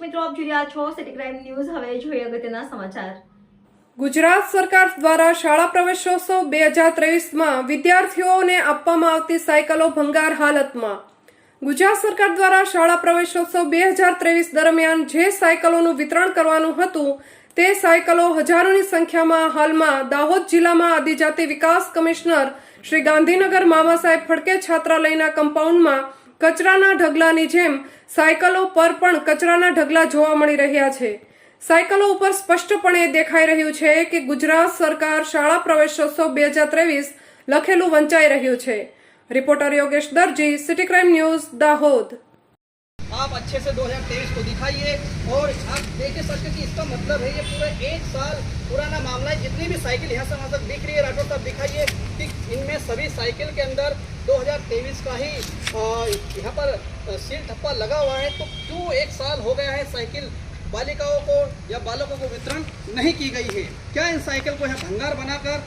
મિત્રો, આપ જોઈ રહ્યા છો સિટી ક્રાઇમ ન્યૂઝ હવે જોઈએ અગત્યના સમાચાર. ગુજરાત સરકાર દ્વારા શાળા પ્રવેશોત્સવ બે હજાર ત્રેવીસમાં વિદ્યાર્થીઓને આપવામાં આવતી સાયકલો ભંગાર હાલતમાં. ગુજરાત સરકાર દ્વારા શાળા પ્રવેશોત્સવ બે હજાર ત્રેવીસ દરમિયાન જે સાયકલોનું વિતરણ કરવાનું હતું, તે સાયકલો હજારોની સંખ્યામાં હાલમાં દાહોદ જિલ્લામાં આદિજાતિ વિકાસ કમિશનર શ્રી ગાંધીનગર મામા સાહેબ ફડકે છાત્રાલયના કમ્પાઉન્ડમાં કચરાના ઢગલાની જેમ સાયકલો પર પણ કચરાના ઢગલા જોવા મળી રહ્યા છે સાયકલો ઉપર સ્પષ્ટપણે દેખાઈ રહ્યું છે કે ગુજરાત સરકાર શાળા પ્રવેશોત્સવ બે હજાર ત્રેવીસ લખેલું વંચાઈ રહ્યું છે reporter Yogesh Darji city crime news Dahod आप अच्छे से 2023 को दिखाइए और आप देख सकते हैं कि इसका मतलब है ये पूरा एक साल पुराना मामला है जितनी भी साइकिल यहाँ से वहाँ तक दिख रही है राठौर साहब दिखाइए कि इनमें सभी साइकिल के अंदर 2023 का ही यहाँ पर सील ठप्पा लगा हुआ है तो क्यों एक साल हो गया है साइकिल बालिकाओं को या बालकों को वितरण नहीं की गई है? क्या इन साइकिल को यहाँ भंगार बनाकर